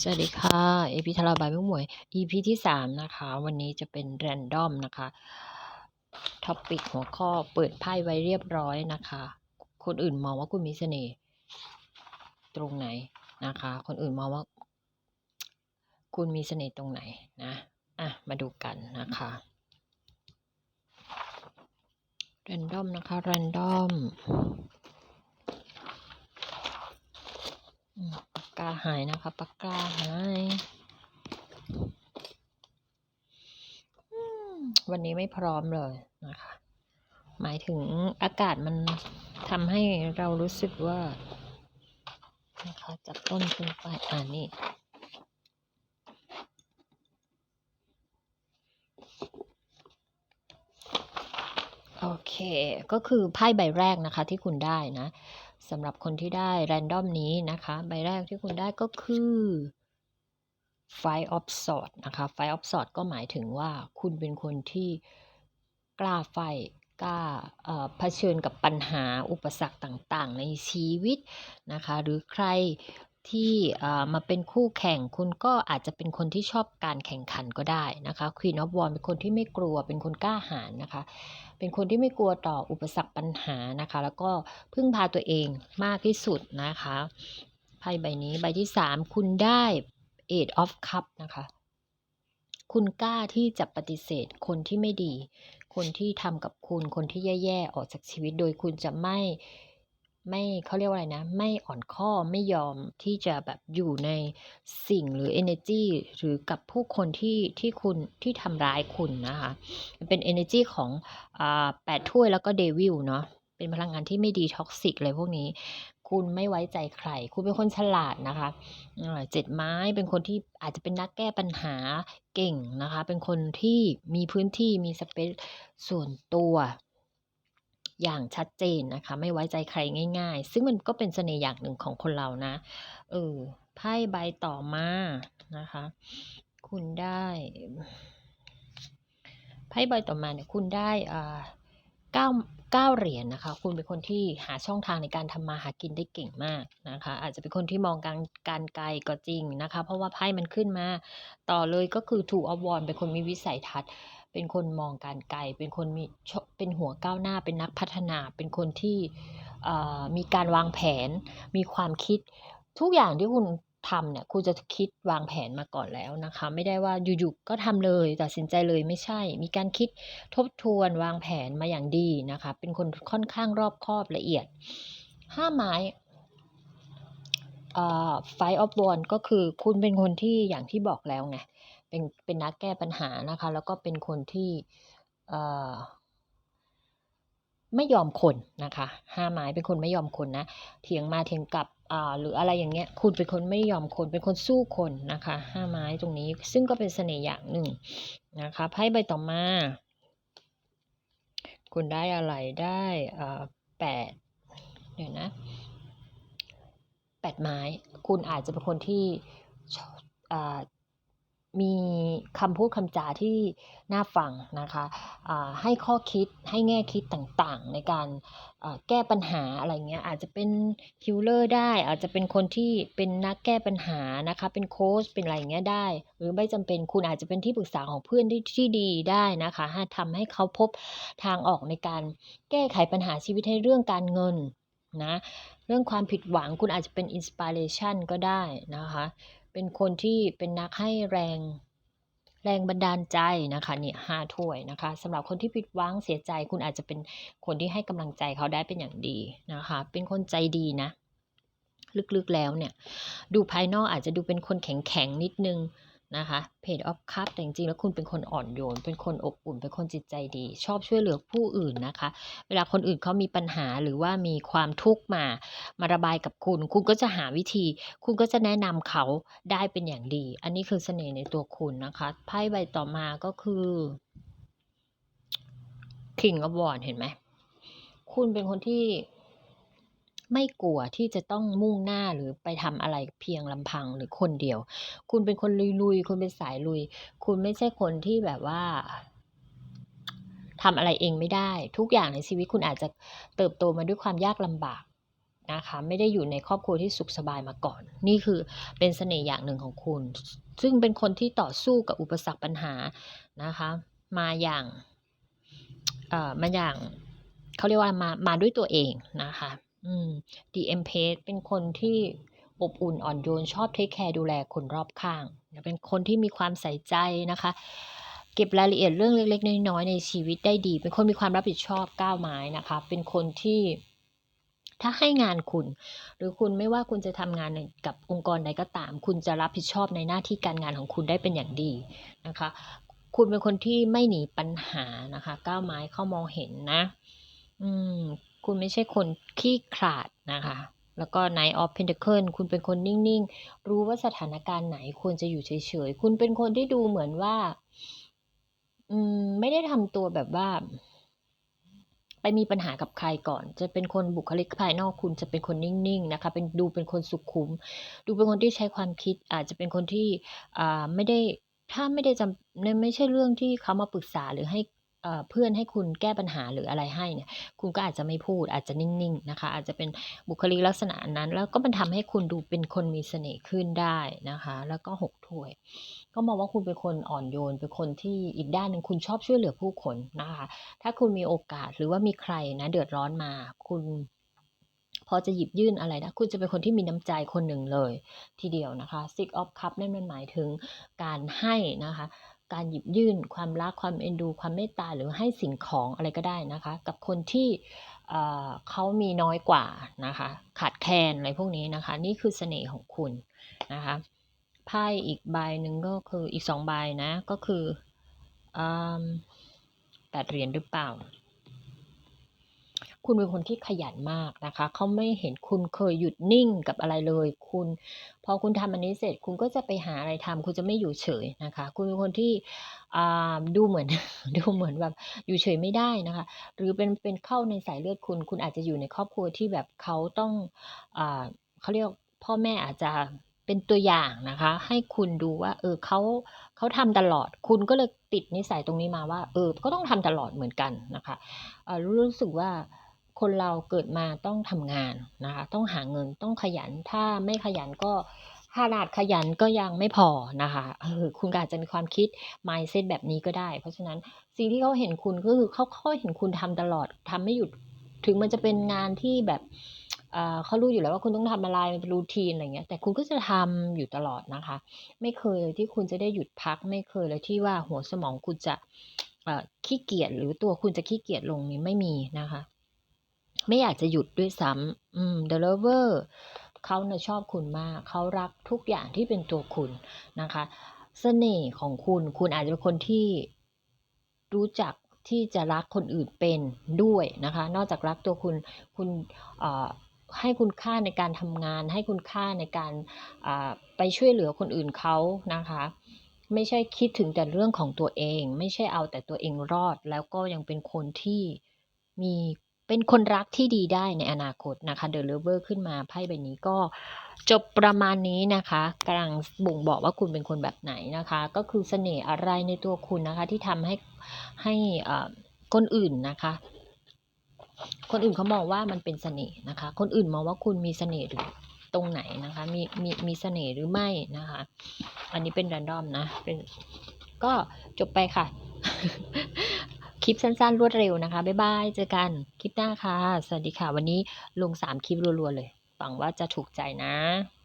สวัสดีค่ะ เอพิทาราบายไม่หมวย EP ที่สามนะคะ วันนี้จะเป็นแรนดอมนะคะท็อปิกหัวข้อเปิดไพ่ไว้เรียบร้อยนะคะ คนอื่นมองว่าคุณมีเสน่ห์ตรงไหนนะคะ คนอื่นมองว่า คุณมีเสน่ห์ตรงไหนนะอะมาดูกันนะคะแรนดอมนะคะแรนดอม กาหายนะคะปากกาหาย วันนี้ไม่พร้อมเลยนะคะ หมายถึงอากาศมันทำให้เรารู้สึกว่านะคะจากต้นขึ้นไปอ่านี่โอเค ก็คือไพ่ใบแรกนะคะที่คุณได้นะ สำหรับคนที่ได้แรนดอมนี้นะคะ ใบแรกที่คุณได้ก็คือไฟออฟสอดนะคะไฟออฟสอดก็หมายถึงว่าคุณเป็นคนที่กล้าไฟกล้าเผชิญกับปัญหาอุปสรรคต่างๆ ในชีวิตนะคะ หรือใคร ที่มาเป็นคู่แข่งคุณก็อาจจะเป็นคนที่ชอบการแข่งขันก็ได้นะคะ Queen of Wands เป็นคนที่ไม่กลัว เป็นคนกล้าหาญนะคะ เป็นคนที่ไม่กลัวต่ออุปสรรคปัญหานะคะ แล้วก็พึ่งพาตัวเองมากที่สุดนะคะไพ่ใบนี้ใบที่ 3 คุณได้ Eight of Cup นะคะ คุณกล้าที่จะปฏิเสธคนที่ไม่ดี คนที่ทำกับคุณคนที่แย่ๆออกจากชีวิตโดยคุณจะไม่ ไม่เขาเรียกว่าอะไรนะ ไม่อ่อนข้อไม่ยอมที่จะแบบอยู่ในสิ่งหรือ energy หรือกับผู้คนที่ที่คุณที่ทำร้ายคุณนะคะ เป็น energy ของอแปดถ้วยแล้วก็เดวิลเนาะเป็นพลังงานที่ไม่ดีท็อกซิกเลยพวกนี้ คุณไม่ไว้ใจใคร คุณเป็นคนฉลาดนะคะเจ็ดไม้เป็นคนที่อาจจะเป็นนักแก้ปัญหาเก่งนะคะ เป็นคนที่มีพื้นที่มีสเปซส่วนตัว อย่างชัดเจนนะคะ ไม่ไว้ใจใครง่าย ๆ ซึ่งมันก็เป็นเสน่ห์อย่างหนึ่งของคนเรานะเออไพ่ใบต่อมานะคะ คุณได้ไพ่ใบต่อมาเนี่ยคุณได้อ่าเก้าเก้าเหรียญนนะคะ คุณเป็นคนที่หาช่องทางในการทำมาหากินได้เก่งมากนะคะ อาจจะเป็นคนที่มองการการไกลก็จริงนะคะ เพราะว่าไพ่มันขึ้นมา ต่อเลยก็คือถูกอวอนเป็นคนมีวิสัยทัศน์ เป็นคนมองการไกล เป็นคนมีเป็นหัวก้าวหน้า เป็นนักพัฒนา เป็นคนที่มีการวางแผน มีความคิด ทุกอย่างที่คุณทำเนี่ยคุณจะคิดวางแผนมาก่อนแล้วนะคะ ไม่ได้ว่าอยู่ๆก็ทำเลยตัดสินใจเลยไม่ใช่ มีการคิดทบทวนวางแผนมาอย่างดีนะคะ เป็นคนค่อนข้างรอบคอบละเอียดห้าไม้ไฟออฟบอลก็คือคุณเป็นคนที่อย่างที่บอกแล้วไง เป็นเป็นนักแก้ปัญหานะคะ แล้วก็เป็นคนที่ไม่ยอมคนนะคะห้าไม้เป็นคนไม่ยอมคนนะเถียงมาเถียงกลับหรืออะไรอย่างเงี้ยคุณเป็นคนไม่ยอมคนเป็นคนสู้คนนะคะห้าไม้ตรงนี้ซึ่งก็เป็นเสน่ห์อย่างหนึ่งนะคะไพ่ใบต่อมา คุณได้อะไรได้แปดเดี๋ยวนะแปดไม้ คุณอาจจะเป็นคนที่ มีคำพูดคำจาที่น่าฟังนะคะให้ข้อคิดให้แง่คิดต่างๆ ในการแก้ปัญหาอะไรเงี้ยอาจจะเป็นฮิลเลอร์ได้ อาจจะเป็นคนที่เป็นนักแก้ปัญหานะคะเป็นโค้ชเป็นอะไรเงี้ยได้ หรือไม่จำเป็นคุณอาจจะเป็นที่ปรึกษาของเพื่อนที่ที่ดีได้นะคะทำให้เขาพบทางออกในการแก้ไขปัญหาชีวิตให้เรื่องการเงินนะเรื่องความผิดหวังคุณอาจจะเป็นอินสปิเรชันก็ได้นะคะ เป็นคนที่เป็นนักให้แรง แรงบันดาลใจนะคะเนี่ยห้าถ้วยนะคะสำหรับคนที่ผิดหวังเสียใจคุณอาจจะเป็นคนที่ให้กำลังใจเขาได้เป็นอย่างดีนะคะ เป็นคนใจดีนะ ลึกๆแล้วเนี่ย ดูภายนอกอาจจะดูเป็นคนแข็งๆนิดนึง นะคะเพจออฟคัพแต่จริงๆแล้วคุณเป็นคนอ่อนโยน เป็นคนอบอุ่น เป็นคนจิตใจดี ชอบช่วยเหลือผู้อื่นนะคะ เวลาคนอื่นเขามีปัญหาหรือว่ามีความทุกข์มา มาระบายกับคุณ คุณก็จะหาวิธี คุณก็จะแนะนำเขาได้เป็นอย่างดี อันนี้คือเสน่ห์ในตัวคุณนะคะ ไพ่ใบต่อมาก็คือ King of w a n d เห็นไหม คุณเป็นคนที่ ไม่กลัวที่จะต้องมุ่งหน้าหรือไปทำอะไรเพียงลำพังหรือคนเดียว คุณเป็นคนลุยๆคุณเป็นสายลุย คุณไม่ใช่คนที่แบบว่าทำอะไรเองไม่ได้ ทุกอย่างในชีวิตคุณอาจจะเติบโตมาด้วยความยากลำบากนะคะไม่ได้อยู่ในครอบครัวที่สุขสบายมาก่อน นี่คือเป็นเสน่ห์อย่างหนึ่งของคุณ ซึ่งเป็นคนที่ต่อสู้กับอุปสรรคปัญหานะคะมาอย่างเอ่อมาอย่างเขาเรียกว่ามามาด้วยตัวเองนะคะ อืม DM p a g e เป็นคนที่อบอุ่นอ่อนโยนชอบเทคแคร์ดูแลคนรอบข้างเป็นคนที่มีความใส่ใจนะคะ เก็บรายละเอียดเรื่องเล็ก ๆ น้อยๆในชีวิตได้ดี เป็นคนมีความรับผิดชอบก้าวไม้นะคะ เป็นคนที่ถ้าให้งานคุณ หรือคุณไม่ว่าคุณจะทำงานกับองค์กรใดก็ตาม คุณจะรับผิดชอบในหน้าที่การงานของคุณได้เป็นอย่างดีนะคะ คุณเป็นคนที่ไม่หนีปัญหานะคะ ก้าวไม้เข้ามองเห็นนะ อืม คุณไม่ใช่คนขี้ขลาดนะคะ แล้วก็ Night of Pentacle คุณเป็นคนนิ่ง ๆ รู้ว่าสถานการณ์ไหนควรจะอยู่เฉย ๆ คุณเป็นคนที่ดูเหมือนว่า อืม ไม่ได้ทำตัวแบบว่า ไปมีปัญหากับใครก่อน จะเป็นคนบุคลิกภายนอกคุณจะเป็นคนนิ่ง ๆ นะคะ เป็นดูเป็นคนสุขุม ดูเป็นคนที่ใช้ความคิด อาจจะเป็นคนที่ อ่า ไม่ได้ถ้าไม่ได้จำไม่ใช่เรื่องที่เขามาปรึกษาหรือให้ เพื่อนให้คุณแก้ปัญหาหรืออะไรให้เนี่ย คุณก็อาจจะไม่พูดอาจจะนิ่งๆนะคะ อาจจะเป็นบุคลิกลักษณะนั้น แล้วก็มันทำให้คุณดูเป็นคนมีเสน่ห์ขึ้นได้นะคะ แล้วก็หกถ้วย ก็มองว่าคุณเป็นคนอ่อนโยน เป็นคนที่อีกด้านหนึ่งคุณชอบช่วยเหลือผู้คนนะคะ ถ้าคุณมีโอกาสหรือว่ามีใครนะเดือดร้อนมา คุณพอจะหยิบยื่นอะไรนะ คุณจะเป็นคนที่มีน้ำใจคนหนึ่งเลย ทีเดียวนะคะ Six of Cup นั่นมันหมายถึงการให้นะคะ การหยิบยื่น ความรักความเอ็นดู ความเมตตาหรือให้สิ่งของอะไรก็ได้นะคะ กับคนที่เขามีน้อยกว่านะคะ ขาดแคลนอะไรพวกนี้นะคะ นี่คือเสน่ห์ของคุณนะคะไพ่อีกใบหนึ่งก็คืออีกสองใบนะก็คือแปดเหรียญหรือเปล่า คุณเป็นคนที่ขยันมากนะคะ เขาไม่เห็นคุณเคยหยุดนิ่งกับอะไรเลย คุณ พอคุณทำอันนี้เสร็จ คุณก็จะไปหาอะไรทำคุณจะไม่อยู่เฉยนะคะ คุณเป็นคนที่ดูเหมือนดูเหมือนแบบอยู่เฉยไม่ได้นะคะ หรือเป็นเป็นเข้าในสายเลือดคุณ คุณอาจจะอยู่ในครอบครัวที่แบบเขาต้องอเขาเรียกพ่อแม่อาจจะเป็นตัวอย่างนะคะ ให้คุณดูว่าเออเขาเขาทำตลอด คุณก็เลยติดนิสัยตรงนี้มาว่า เออ ก็ต้องทำตลอดเหมือนกันนะคะออรู้สึกว่า คนเราเกิดมาต้องทำงานนะคะ ต้องหาเงินต้องขยัน ถ้าไม่ขยันก็ขนาดขยันก็ยังไม่พอนะคะเออคุณอาจจะมีความคิด mindset แบบนี้ก็ได้ เพราะฉะนั้นสิ่งที่เขาเห็นคุณก็คือเขาเขาเห็นคุณทำตลอดทำไม่หยุด ถึงมันจะเป็นงานที่แบบเขารู้อยู่แล้วว่าคุณต้องทำอะไรมันเป็นรูทีนอะไรเงี้ย แต่คุณก็จะทำอยู่ตลอดนะคะ ไม่เคยที่คุณจะได้หยุดพัก ไม่เคยเลยที่ว่าหัวสมองคุณจะขี้เกียจหรือตัวคุณจะขี้เกียจลงนี้ไม่มีนะคะ ไม่อยากจะหยุดด้วยซ้ำอืม The Lover เขาเนี่ยชอบคุณมาก เขารักทุกอย่างที่เป็นตัวคุณนะคะเสน่ห์ของคุณ คุณอาจจะเป็นคนที่รู้จักที่จะรักคนอื่นเป็นด้วยนะคะ นอกจากรักตัวคุณ คุณให้คุณค่าในการทำงาน ให้คุณค่าในการไปช่วยเหลือคนอื่นเขานะคะ ไม่ใช่คิดถึงแต่เรื่องของตัวเอง ไม่ใช่เอาแต่ตัวเองรอด แล้วก็ยังเป็นคนที่มี เป็นคนรักที่ดีได้ในอนาคตนะคะ The Lover ขึ้นมาไพ่ใบนี้ก็จบประมาณนี้นะคะกำลังบ่งบอกว่าคุณเป็นคนแบบไหนนะคะ ก็คือเสน่ห์อะไรในตัวคุณนะคะที่ทำให้ให้อ่าคนอื่นนะคะ คนอื่นเขามองว่ามันเป็นเสน่ห์นะคะ คนอื่นมองว่าคุณมีเสน่ห์หรือตรงไหนนะคะ มีมีมีเสน่ห์หรือไม่นะคะ อันนี้เป็น r รนดอมนะเป็นก็จบไปค่ะ คลิปสั้นๆ รวดเร็วนะคะ บ๊ายบาย เจอกันคลิปหน้าค่ะ สวัสดีค่ะ วันนี้ลงสามคลิปรัวๆเลย หวังว่าจะถูกใจนะ